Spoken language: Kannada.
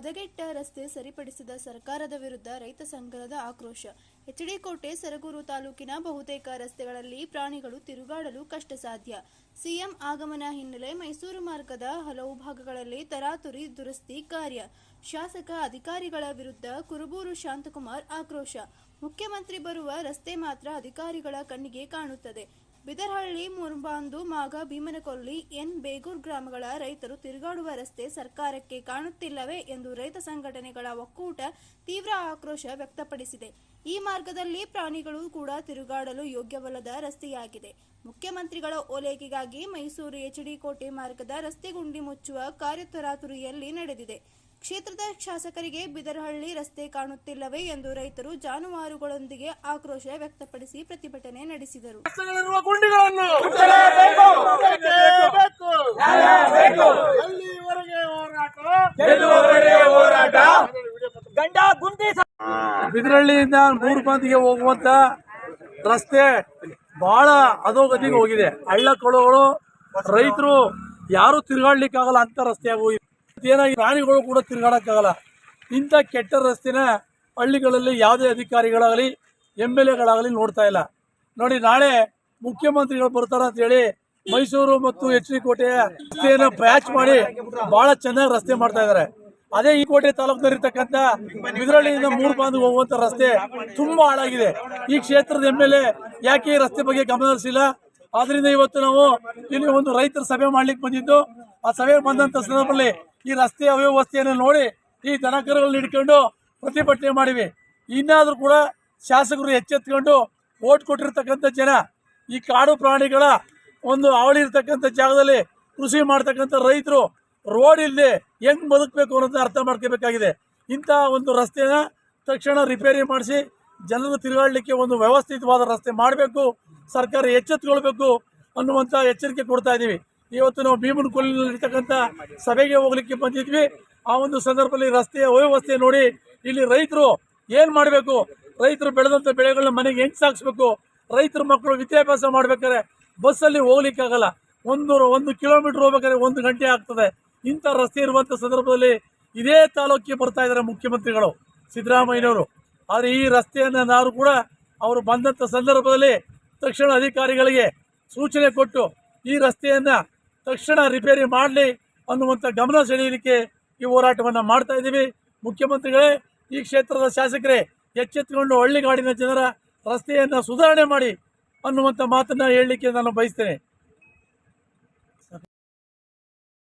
ಹದಗೆಟ್ಟ ರಸ್ತೆ ಸರಿಪಡಿಸಿದ ಸರ್ಕಾರದ ವಿರುದ್ಧ ರೈತ ಸಂಘದ ಆಕ್ರೋಶ. ಎಚ್ಡಿಕೋಟೆ ಸರಗೂರು ತಾಲೂಕಿನ ಬಹುತೇಕ ರಸ್ತೆಗಳಲ್ಲಿ ಪ್ರಾಣಿಗಳು ತಿರುಗಾಡಲು ಕಷ್ಟ ಸಾಧ್ಯ ಸಿಎಂ ಆಗಮನ ಹಿನ್ನೆಲೆ ಮೈಸೂರು ಮಾರ್ಗದ ಹಲವು ಭಾಗಗಳಲ್ಲಿ ತರಾತುರಿ ದುರಸ್ತಿ ಕಾರ್ಯ. ಶಾಸಕ ಅಧಿಕಾರಿಗಳ ವಿರುದ್ಧ ಕುರುಬೂರು ಶಾಂತಕುಮಾರ್ ಆಕ್ರೋಶ. ಮುಖ್ಯಮಂತ್ರಿ ಬರುವ ರಸ್ತೆ ಮಾತ್ರ ಅಧಿಕಾರಿಗಳ ಕಣ್ಣಿಗೆ ಕಾಣುತ್ತದೆ. ಬಿದರಹಳ್ಳಿ ಮುರ್ಬಾಂದು ಮಾಗ ಭೀಮನಕೊಲ್ಲಿ ಎನ್ ಬೇಗೂರ್ ಗ್ರಾಮಗಳ ರೈತರು ತಿರುಗಾಡುವ ರಸ್ತೆ ಸರ್ಕಾರಕ್ಕೆ ಕಾಣುತ್ತಿಲ್ಲವೇ ಎಂದು ರೈತ ಸಂಘಟನೆಗಳ ಒಕ್ಕೂಟ ತೀವ್ರ ಆಕ್ರೋಶ ವ್ಯಕ್ತಪಡಿಸಿದೆ. ಈ ಮಾರ್ಗದಲ್ಲಿ ಪ್ರಾಣಿಗಳು ಕೂಡ ತಿರುಗಾಡಲು ಯೋಗ್ಯವಲ್ಲದ ರಸ್ತೆಯಾಗಿದೆ. ಮುಖ್ಯಮಂತ್ರಿಗಳ ಓಲೈಕೆಗಾಗಿ ಮೈಸೂರು ಎಚ್ಡಿ ಕೋಟೆ ಮಾರ್ಗದ ರಸ್ತೆ ಗುಂಡಿ ಮುಚ್ಚುವ ಕಾರ್ಯತರಾತುರಿಯಲ್ಲಿ ನಡೆದಿದೆ. ಕ್ಷೇತ್ರದ ಶಾಸಕರಿಗೆ ಬಿದರಹಳ್ಳಿ ರಸ್ತೆ ಕಾಣುತ್ತಿಲ್ಲವೇ ಎಂದು ರೈತರು ಜಾನುವಾರುಗಳೊಂದಿಗೆ ಆಕ್ರೋಶ ವ್ಯಕ್ತಪಡಿಸಿ ಪ್ರತಿಭಟನೆ ನಡೆಸಿದರು. ಬಿದರಹಳ್ಳಿಯಿಂದ ಮೂರು ಮಂದಿಗೆ ಹೋಗುವಂತ ರಸ್ತೆ ಬಹಳ ಅಧೋಗತಿಗೆ ಹೋಗಿದೆ. ಹಳ್ಳ ಕೊಳಗಳು ರೈತರು ಯಾರು ತಿರುಗಾಡ್ಲಿಕ್ಕಾಗಲ್ಲ ಅಂತ ರಸ್ತೆ ಆಗೋಗಿದೆ ಏನಾಗಿ ಪ್ರಾಣಿಗಳು ಕೂಡ ತಿರುಗಾಡೋಕ್ಕಾಗಲ್ಲ. ಇಂಥ ಕೆಟ್ಟ ರಸ್ತೆನ ಹಳ್ಳಿಗಳಲ್ಲಿ ಯಾವುದೇ ಅಧಿಕಾರಿಗಳಾಗಲಿ ಎಂ ಎಲ್ ಎಗಳಾಗಲಿ ನೋಡ್ತಾ ಇಲ್ಲ. ನೋಡಿ, ನಾಳೆ ಮುಖ್ಯಮಂತ್ರಿಗಳು ಬರ್ತಾರ ಅಂತ ಹೇಳಿ ಮೈಸೂರು ಮತ್ತು ಎಚ್ ಡಿ ಕೋಟೆಯ ರಸ್ತೆಯನ್ನು ಪ್ಯಾಚ್ ಮಾಡಿ ಬಹಳ ಚೆನ್ನಾಗಿ ರಸ್ತೆ ಮಾಡ್ತಾ ಇದ್ದಾರೆ. ಅದೇ ಈ ಕೋಟೆ ತಾಲೂಕಿನಲ್ಲಿರ್ತಕ್ಕಂಥ ಬಿದ್ರಳ್ಳಿಯಿಂದ ಮೂರು ಬಾಂಧು ಹೋಗುವಂತ ರಸ್ತೆ ತುಂಬಾ ಹಾಳಾಗಿದೆ. ಈ ಕ್ಷೇತ್ರದ ಎಂ ಎಲ್ ಎ ಯಾಕೆ ರಸ್ತೆ ಬಗ್ಗೆ ಗಮನ ಹರಿಸಿಲ್ಲ? ಆದ್ರಿಂದ ಇವತ್ತು ನಾವು ಇಲ್ಲಿ ಒಂದು ರೈತರ ಸಭೆ ಮಾಡ್ಲಿಕ್ಕೆ ಬಂದಿದ್ದು. ಆ ಸಭೆ ಬಂದಂತ ಸಂದರ್ಭದಲ್ಲಿ ಈ ರಸ್ತೆ ಅವ್ಯವಸ್ಥೆಯನ್ನು ನೋಡಿ ಈ ದನಕರುಗಳನ್ನ ಹಿಡ್ಕೊಂಡು ಪ್ರತಿಭಟನೆ ಮಾಡಿವಿ. ಇನ್ನಾದರೂ ಕೂಡ ಶಾಸಕರು ಎಚ್ಚೆತ್ಕೊಂಡು ಓಟ್ ಕೊಟ್ಟಿರ್ತಕ್ಕಂಥ ಜನ, ಈ ಕಾಡು ಪ್ರಾಣಿಗಳ ಒಂದು ಅವಳಿ ಇರ್ತಕ್ಕಂಥ ಜಾಗದಲ್ಲಿ ಕೃಷಿ ಮಾಡ್ತಕ್ಕಂಥ ರೈತರು ರೋಡ್ ಇಲ್ಲದೆ ಹೆಂಗ್ ಬದುಕಬೇಕು ಅನ್ನೋದನ್ನ ಅರ್ಥ ಮಾಡ್ಕೋಬೇಕಾಗಿದೆ. ಇಂಥ ಒಂದು ರಸ್ತೆನ ತಕ್ಷಣ ರಿಪೇರಿ ಮಾಡಿಸಿ ಜನರು ತಿರುಗಾಡಲಿಕ್ಕೆ ಒಂದು ವ್ಯವಸ್ಥಿತವಾದ ರಸ್ತೆ ಮಾಡಬೇಕು, ಸರ್ಕಾರ ಎಚ್ಚೆತ್ಕೊಳ್ಬೇಕು ಅನ್ನುವಂಥ ಎಚ್ಚರಿಕೆ ಕೊಡ್ತಾ ಇದ್ದೀವಿ ಇವತ್ತು ನಾವು ಭೀಮನ ಕೊಲ್ಲಿನಲ್ಲಿ ಇರ್ತಕ್ಕಂಥ ಸಭೆಗೆ ಹೋಗ್ಲಿಕ್ಕೆ ಬಂದಿದ್ವಿ. ಆ ಒಂದು ಸಂದರ್ಭದಲ್ಲಿ ರಸ್ತೆಯ ಅವ್ಯವಸ್ಥೆ ನೋಡಿ ಇಲ್ಲಿ ರೈತರು ಏನು ಮಾಡಬೇಕು? ರೈತರು ಬೆಳೆದಂಥ ಬೆಳೆಗಳನ್ನ ಮನೆಗೆ ಹೆಂಗೆ ಸಾಗಿಸ್ಬೇಕು ರೈತರ ಮಕ್ಕಳು ವಿದ್ಯಾಭ್ಯಾಸ ಮಾಡ್ಬೇಕಾದ್ರೆ ಬಸ್ಸಲ್ಲಿ ಹೋಗ್ಲಿಕ್ಕಾಗಲ್ಲ ಒಂದು ಒಂದು ಕಿಲೋಮೀಟರ್ ಹೋಗ್ಬೇಕಾದ್ರೆ ಒಂದು ಗಂಟೆ ಆಗ್ತದೆ. ಇಂಥ ರಸ್ತೆ ಇರುವಂಥ ಸಂದರ್ಭದಲ್ಲಿ ಇದೇ ತಾಲೂಕಿಗೆ ಬರ್ತಾ ಇದ್ದಾರೆ ಮುಖ್ಯಮಂತ್ರಿಗಳು ಸಿದ್ದರಾಮಯ್ಯನವರು. ಆದರೆ ಈ ರಸ್ತೆಯನ್ನು ನಾವು ಕೂಡ ಅವರು ಬಂದಂಥ ಸಂದರ್ಭದಲ್ಲಿ ತಕ್ಷಣ ಅಧಿಕಾರಿಗಳಿಗೆ ಸೂಚನೆ ಕೊಟ್ಟು ಈ ರಸ್ತೆಯನ್ನು ತಕ್ಷಣ ರಿಪೇರಿ ಮಾಡಲಿ ಅನ್ನುವಂಥ ಗಮನ ಸೆಳೆಯಲಿಕ್ಕೆ ಈ ಹೋರಾಟವನ್ನು ಮಾಡ್ತಾ ಇದ್ದೀವಿ. ಮುಖ್ಯಮಂತ್ರಿಗಳೇ, ಈ ಕ್ಷೇತ್ರದ ಶಾಸಕರೇ, ಎಚ್ಚೆತ್ತುಕೊಂಡು ಹಳ್ಳಿಗಾಡಿನ ಜನರ ರಸ್ತೆಯನ್ನು ಸುಧಾರಣೆ ಮಾಡಿ ಅನ್ನುವಂಥ ಮಾತನ್ನು ಹೇಳಲಿಕ್ಕೆ ನಾನು ಬಯಸ್ತೇನೆ.